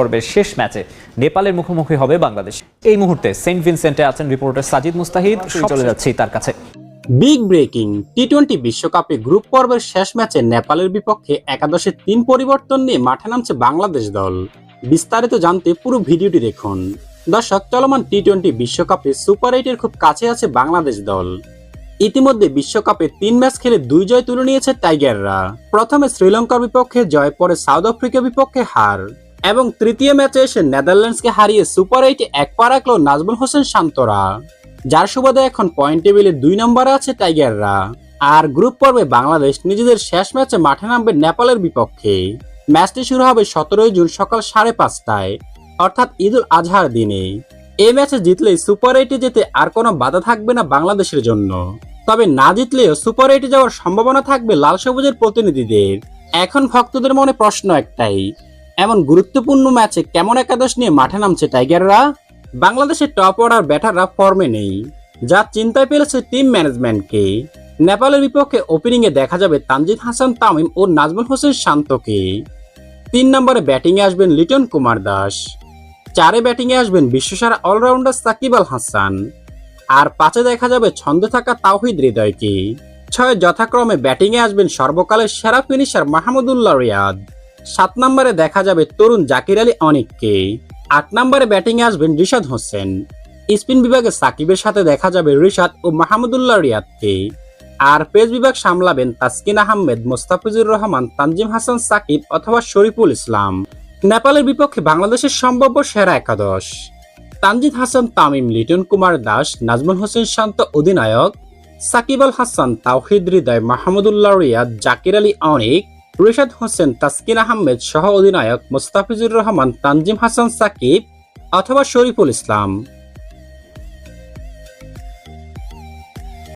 পর্বের শেষ ম্যাচে নেপালের মুখোমুখি হবে বাংলাদেশ। এই মুহূর্তে সেন্ট ভিনসেন্টে আছেন রিপোর্টার সাজিদ মুস্তাহিদ। চলে যাচ্ছি তার কাছে। বিগ ব্রেকিং টি টোয়েন্টি বিশ্বকাপে গ্রুপ পর্বের শেষ ম্যাচে নেপালের বিপক্ষে একাদশের তিন পরিবর্তন নিয়ে মাঠে নামছে বাংলাদেশ দল। বিস্তারিত জানতে পুরো ভিডিওটি দেখুন। দর্শক চলমান টি টোয়েন্টি বিশ্বকাপে সুপার এইটের খুব কাছে আছে বাংলাদেশ দল। ইতিমধ্যে বিশ্বকাপে তিন ম্যাচ খেলে দুই জয় তুলে নিয়েছে টাইগাররা। প্রথমে শ্রীলঙ্কার বিপক্ষে জয় পরে সাউথ আফ্রিকার বিপক্ষে হার। এবং তৃতীয় ম্যাচে এসে নেদারল্যান্ডসকে হারিয়ে সুপার এইটে এক পা রাখল নাজমুল হোসেন শান্তরা। যার সুবাদে এখন পয়েন্ট টেবিলে দুই নম্বরে আছে টাইগাররা। আর গ্রুপ পর্বে বাংলাদেশ নিজেদের শেষ ম্যাচে মাঠে নামবে নেপালের বিপক্ষে। ম্যাচটি শুরু হবে সতেরোই জুন সকাল সাড়ে পাঁচটায়, অর্থাৎ ঈদুল আজহার দিনে। এই ম্যাচে জিতলে সুপার এইটে যেতে আর কোনো বাধা থাকবে না বাংলাদেশের জন্য। তবে না জিতলেও সুপার এইটে যাওয়ার সম্ভাবনা থাকবে লাল সবুজের প্রতিনিধিদের। এখন ভক্তদের মনে প্রশ্ন একটাই এমন গুরুত্বপূর্ণ ম্যাচে কেমন একাদশ নিয়ে মাঠে নামছে টাইগাররা? বাংলাদেশের টপ অর্ডার ব্যাটাররা ফর্মে নেই, যা চিন্তায় ফেলেছে টিম ম্যানেজমেন্টকে। নেপালের বিপক্ষে ওপেনিং এ দেখা যাবে তানজিদ হাসান, তামিম ও নাজমুল হোসেন শান্তকে। তিন নম্বরে ব্যাটিং এ আসবেন লিটন কুমার দাস। চারে ব্যাটিং এ আসবেন বিশ্বসারা অলরাউন্ডার সাকিব আল হাসান। আর পাঁচে দেখা যাবে ছন্দে থাকা তাওহিদ হৃদয়কে। ছয় যথাক্রমে ব্যাটিং এ আসবেন সর্বকালের সেরা ফিনিশার মাহমুদুল্লাহ রিয়াদ। সাত নম্বরে দেখা যাবে তরুণ জাকির আলী অনিককে। আট নম্বরে ব্যাটিং এ আসবেন রিশাদ হোসেন। স্পিন বিভাগে সাকিবের সাথে দেখা যাবে রিশাদ ও মাহমুদুল্লাহ রিয়াদকে। আর পেস বিভাগ সামলাবেন তাসকিন আহমেদ, মোস্তাফিজুর রহমান, তানজিম হাসান সাকিব অথবা শরীফুল ইসলাম। নেপালের বিপক্ষে বাংলাদেশের সম্ভাব্য সেরা একাদশ। তানজিদ হাসান, তামিম, লিটন কুমার দাস, নাজমুল হোসেন শান্ত অধিনায়ক, সাকিব আল হাসান, তাওহিদ হৃদয়, মাহমুদুল্লাহ রিয়াদ, জাকির আলী অনিক রিশাদ হোসেন তাসকিন আহমেদ সহ অধিনায়ক মোস্তাফিজুর রহমান তানজিম হাসান সাকিব অথবা শরীফুল ইসলাম।